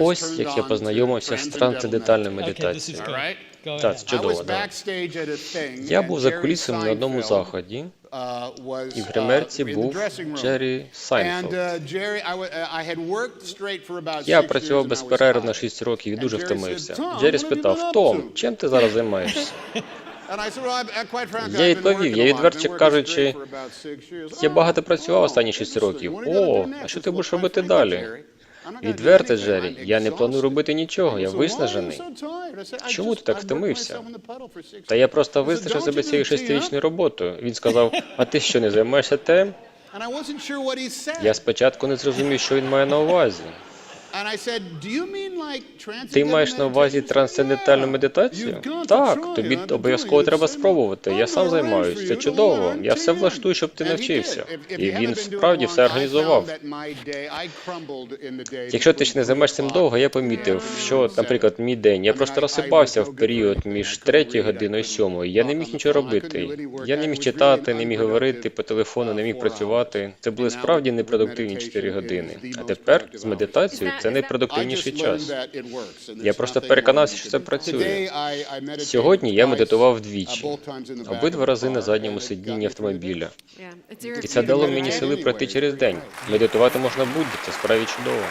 Ось як я познайомився з трансцендентальною медитацією. Так, чудово. Да. Я був за кулісами на одному заході, і в гримерці був Джері Сайнфелд. Я працював без перерв 6 років і дуже втомився. Джері спитав, Том, чим ти зараз займаєшся? Я відповів, я відверто кажучи, Я багато працював останні 6 років. О, а що ти будеш робити далі? Відверто, Джері, я не планую робити нічого, я виснажений. Чому ти так втомився? Та я просто виснажив себе цією шестирічною роботою. Він сказав, а ти що не займаєшся тем? Я спочатку не зрозумів, що він має на увазі. Ти маєш на увазі трансцендентальну медитацію? Так, тобі обов'язково треба спробувати. Я сам займаюся. Це чудово. Я все влаштую, щоб ти навчився. І він справді все організував. Якщо ти ще не займаєшся цим довго, я помітив, що, наприклад, мій день, я просто розсипався в період між третьою годиною і сьомою. Я не міг нічого робити. Я не міг читати, не міг говорити по телефону, не міг працювати. Це були справді непродуктивні 4 години. А тепер з медитацією це найпродуктивніший час. Я просто переконався, що це працює. Сьогодні я медитував вдвічі, обидва рази на задньому сидінні автомобіля. І це дало мені сили пройти через день. Медитувати можна будь-де, це справді чудово.